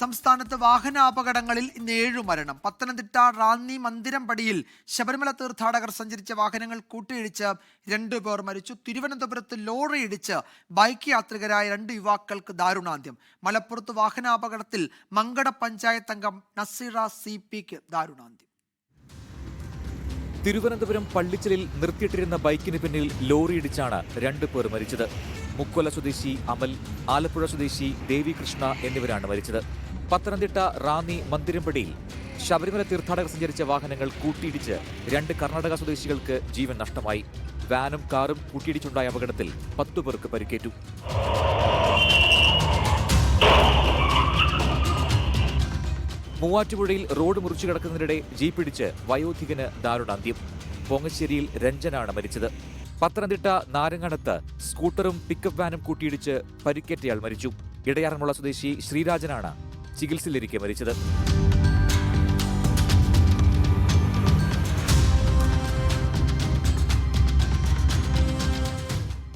സംസ്ഥാനത്ത് വാഹനാപകടങ്ങളിൽ ഇന്ന് ഏഴു മരണം. പത്തനംതിട്ട റാന്നി മന്ദിരംപടിയിൽ ശബരിമല തീർത്ഥാടകർ സഞ്ചരിച്ച വാഹനങ്ങൾ കൂട്ടിയിടിച്ച് രണ്ടു പേർ മരിച്ചു. തിരുവനന്തപുരത്ത് ലോറി ഇടിച്ച് ബൈക്ക് യാത്രികരായ രണ്ട് യുവാക്കൾക്ക് ദാരുണാന്ത്യം. മലപ്പുറത്ത് വാഹനാപകടത്തിൽ മങ്കട പഞ്ചായത്ത് അംഗം നസീറ സി പിക്ക് ദാരുണാന്ത്യം. തിരുവനന്തപുരം പള്ളിച്ചലിൽ നിർത്തിയിട്ടിരുന്ന ബൈക്കിന് പിന്നിൽ ലോറിയിടിച്ചാണ് രണ്ടു പേർ മരിച്ചത്. മുക്കൊല സ്വദേശി അമൽ ആലപ്പുഴ സ്വദേശി ദേവികൃഷ്ണ എന്നിവരാണ് മരിച്ചത്. പത്തനംതിട്ട റാന്നി മന്ദിരമ്പടിയിൽ ശബരിമല തീർത്ഥാടകർ സഞ്ചരിച്ച വാഹനങ്ങൾ കൂട്ടിയിടിച്ച് രണ്ട് കർണാടക സ്വദേശികൾക്ക് ജീവൻ നഷ്ടമായി. വാനും കാറും കൂട്ടിയിടിച്ചുണ്ടായ അപകടത്തിൽ പത്തു പേർക്ക് പരിക്കേറ്റു. മൂവാറ്റുപുഴയിൽ റോഡ് മുറിച്ചു കിടക്കുന്നതിനിടെ ജീപ്പിടിച്ച് വയോധികന് ദാരുണാന്ത്യം. പൊങ്ങശ്ശേരിയിൽ രഞ്ജനാണ് മരിച്ചത്. പത്തനംതിട്ട നാരങ്ങണത്ത് സ്കൂട്ടറും പിക്കപ്പ് വാനും കൂട്ടിയിടിച്ച് പരിക്കേറ്റയാൾ മരിച്ചു. ഇടയാറന്മുള സ്വദേശി ശ്രീരാജനാണ് ചികിത്സയിലിരിക്കെ മരിച്ചത്.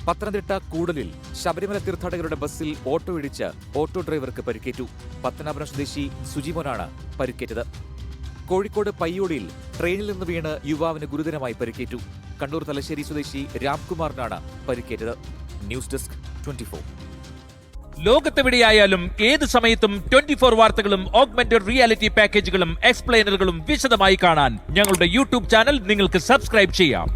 പത്തനംതിട്ട കൂടലിൽ ശബരിമല തീർത്ഥാടകരുടെ ബസ്സിൽ ഓട്ടോ ഇടിച്ച് ഓട്ടോ ഡ്രൈവർക്ക് പരിക്കേറ്റു. പത്തനാപുരം സ്വദേശി സുജിമോനാണ് പരിക്കേറ്റത്. കോഴിക്കോട് പയ്യോടിയിൽ ട്രെയിനിൽ നിന്ന് വീണ് യുവാവിന് ഗുരുതരമായി പരിക്കേറ്റു. കണ്ണൂർ തലശ്ശേരി സ്വദേശി രാംകുമാറിനാണ് പരിക്കേറ്റത്. News desk twenty four. ലോകത്തെവിടെയായാലും ഏത് സമയത്തും ട്വന്റി ഫോർ വാർത്തകളും ഓഗ്മെന്റഡ് റിയാലിറ്റി പാക്കേജുകളും എക്സ്പ്ലെയിനറുകളും വിശദമായി കാണാൻ ഞങ്ങളുടെ യൂട്യൂബ് ചാനൽ നിങ്ങൾക്ക് സബ്സ്ക്രൈബ് ചെയ്യാം.